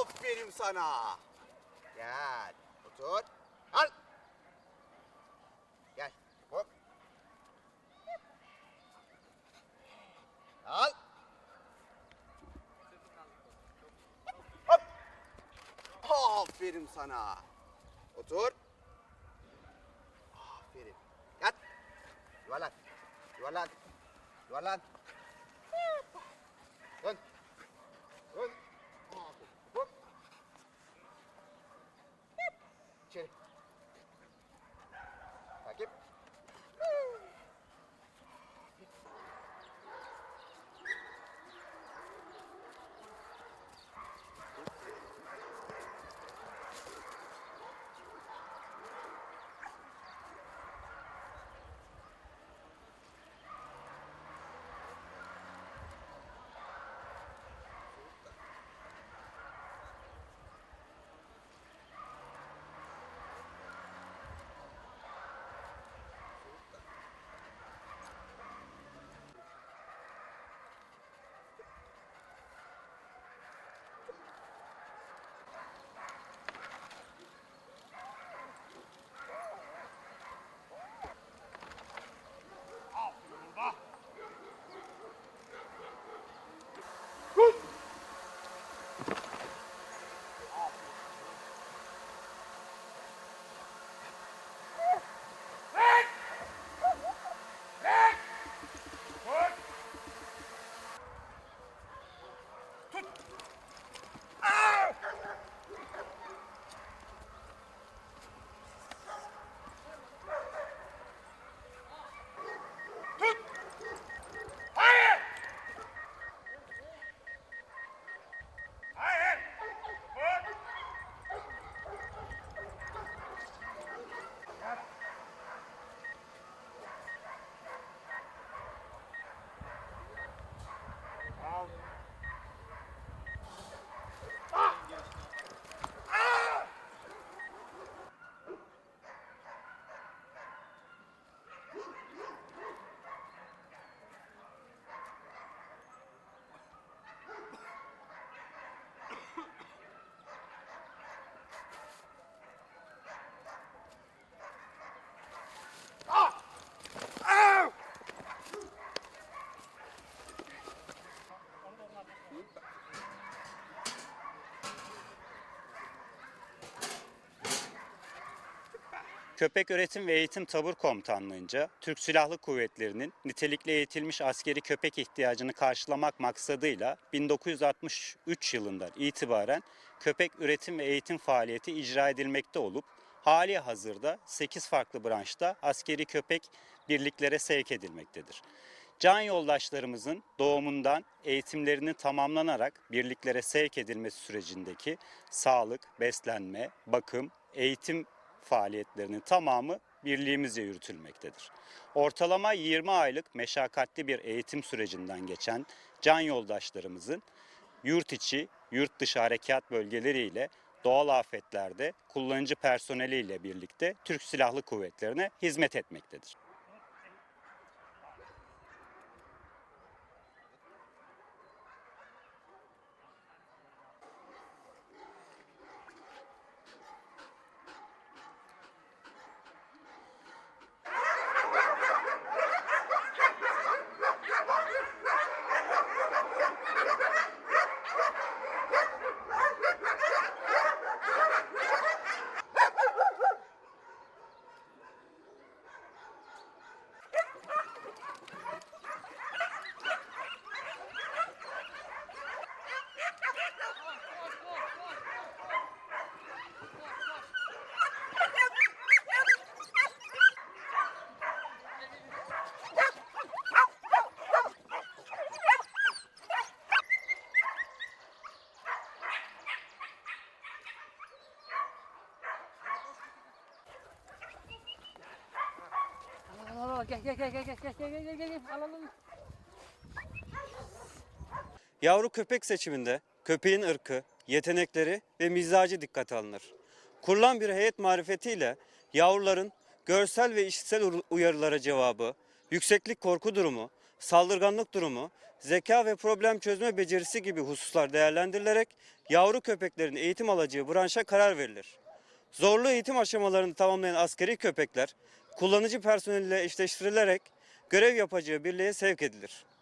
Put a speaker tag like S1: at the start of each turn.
S1: Aferin sana. Gel. Otur. Al. Gel. Hop. Al. Hop. Aferin sana. Otur. Aferin. Yat. Yuvarlan. Yuvarlan. Yuvarlan. சரி
S2: Köpek Üretim ve Eğitim Tabur Komutanlığı'nca Türk Silahlı Kuvvetleri'nin nitelikli eğitilmiş askeri köpek ihtiyacını karşılamak maksadıyla 1963 yılından itibaren köpek üretim ve eğitim faaliyeti icra edilmekte olup hali hazırda 8 farklı branşta askeri köpek birliklere sevk edilmektedir. Can yoldaşlarımızın doğumundan eğitimlerinin tamamlanarak birliklere sevk edilmesi sürecindeki sağlık, beslenme, bakım, eğitim faaliyetlerinin tamamı birliğimizce yürütülmektedir. Ortalama 20 aylık meşakkatli bir eğitim sürecinden geçen can yoldaşlarımızın yurt içi, yurt dışı harekat bölgeleriyle doğal afetlerde kullanıcı personeliyle birlikte Türk Silahlı Kuvvetlerine hizmet etmektedir.
S3: Gel gel gel gel gel gel gel gel gel gel.
S4: Yavru köpek seçiminde köpeğin ırkı, yetenekleri ve mizacı dikkate alınır. Kurulan bir heyet marifetiyle yavruların görsel ve işitsel uyarılara cevabı, yükseklik korku durumu, saldırganlık durumu, zeka ve problem çözme becerisi gibi hususlar değerlendirilerek yavru köpeklerin eğitim alacağı branşa karar verilir. Zorlu eğitim aşamalarını tamamlayan askeri köpekler kullanıcı personeliyle eşleştirilerek görev yapacağı birliğe sevk edilir.